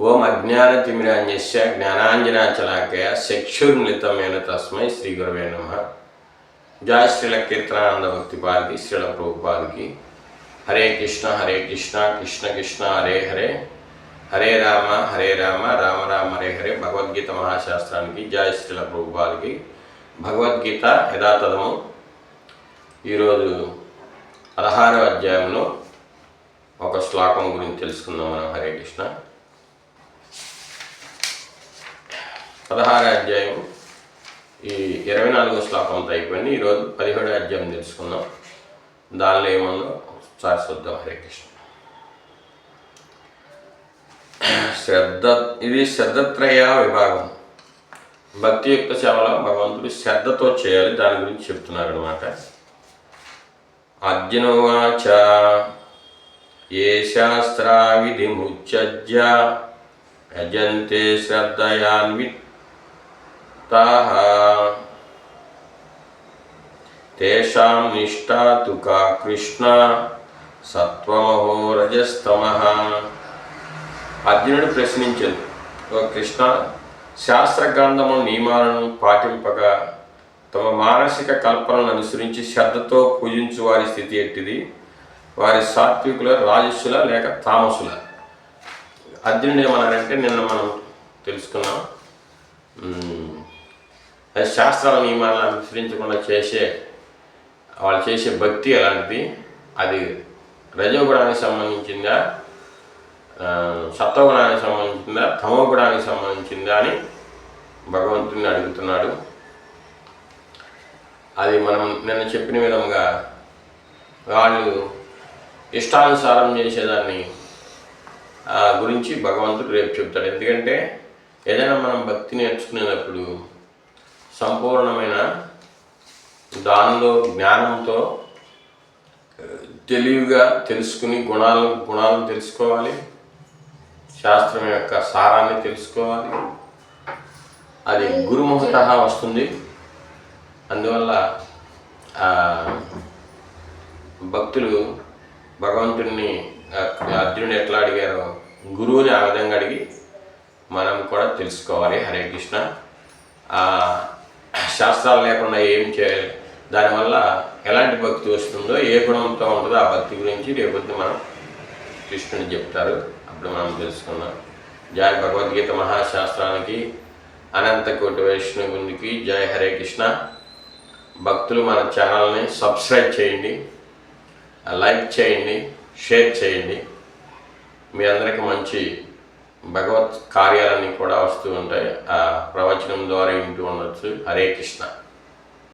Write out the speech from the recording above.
ఓం అజ్ఞాన తిమిరాంజస్య జ్ఞానాంజనాచలాకయ చక్షుర్మిళితమైన తస్మై శ్రీ గురవే నమ. జయ శ్రీల కీర్తనానంద భక్తి శ్రీల ప్రభుపాదికి హరే కృష్ణ హరే కృష్ణ కృష్ణ కృష్ణ హరే హరే. హరే రామ హరే రామ రామ రామ హరే హరే. భగవద్గీత మహాశాస్త్రానికి జయ శ్రీల ప్రభుపాదికి భగవద్గీత యథాతథము. ఈరోజు పదహారవ అధ్యాయంలో ఒక శ్లోకం గురించి తెలుసుకుందాం మనం. హరే కృష్ణ. పదహారు అధ్యాయం ఈ ఇరవై నాలుగో శ్లోకంతో అయిపోయింది. ఈరోజు పదిహేడో అధ్యాయం తెలుసుకుందాం. దానిలో ఏమన్నా ఒకసారి చూద్దాం. హరే కృష్ణ. శ్రద్ధ ఇది శ్రద్ధత్రయ విభాగం. భక్తియుక్త సేవలో భగవంతుడు శ్రద్ధతో చేయాలి. దాని గురించి చెప్తున్నారు అనమాట అర్జునవాచ ఏ శాస్త్రా విధిముచ్యజ్య యజంతే శ్రద్ధయాన్వితాః తేషాం నిష్ఠా తు కృష్ణ సత్వమహో రజస్తమః అర్జునుడు ప్రశ్నించింది ఓ కృష్ణ శాస్త్రగ్రంథము నియమాలను పాటింపక తమ మానసిక కల్పనను అనుసరించి శ్రద్ధతో పూజించు వారి స్థితి ఎట్టిది? వారి సాత్వికుల రాజస్సుల లేక తామసుల? అర్జునుడు ఏమన్నారంటే నిన్న మనం తెలుసుకున్నాం. అది శాస్త్రాల నియమాలను అనుసరించకుండా చేసే వాళ్ళు చేసే భక్తి ఎలాంటిది అది రజోగుణానికి సంబంధించిందా? సత్వగుణానికి సంబంధించిందా? తమోగుణానికి సంబంధించిందా అని భగవంతుని అడుగుతున్నాడు. అది మనం నిన్న చెప్పిన విధంగా వాళ్ళు ఇష్టానుసారం చేసేదాన్ని ఆ, గురించి భగవంతుడు రేపు చెప్తాడు. ఎందుకంటే ఏదైనా మనం భక్తి నేర్చుకునేటప్పుడు సంపూర్ణమైన దానిలో జ్ఞానంతో తెలివిగా తెలుసుకుని గుణాలు గుణాలను తెలుసుకోవాలి. శాస్త్రం యొక్క సారాన్ని తెలుసుకోవాలి. అది గురుముఖత వస్తుంది. అందువల్ల భక్తులు భగవంతుడిని అర్జునుడు ఎట్లా అడిగారో గురువుని ఆ విధంగా అడిగి మనం కూడా తెలుసుకోవాలి. హరే కృష్ణ. శాస్త్రాలు లేకుండా ఏం చేయాలి. దానివల్ల ఎలాంటి భక్తి వస్తుందో ఏ గుణంతో ఉంటుందో ఆ భక్తి గురించి రేపొద్దు మనం కృష్ణుని చెప్తారు. అప్పుడు మనం తెలుసుకుందాం. జయ భగవద్గీత మహాశాస్త్రానికి అనంతకోటి వైష్ణవునికి జయ హరే కృష్ణ. భక్తులు మన ఛానల్ని సబ్స్క్రైబ్ చేయండి లైక్ చేయండి షేర్ చేయండి. మీ అందరికీ మంచి భగవత్ కార్యాలన్నీ కూడా వస్తూ ఉంటాయి. ఆ ప్రవచనం ద్వారా వింటూ ఉండొచ్చు. హరే కృష్ణ.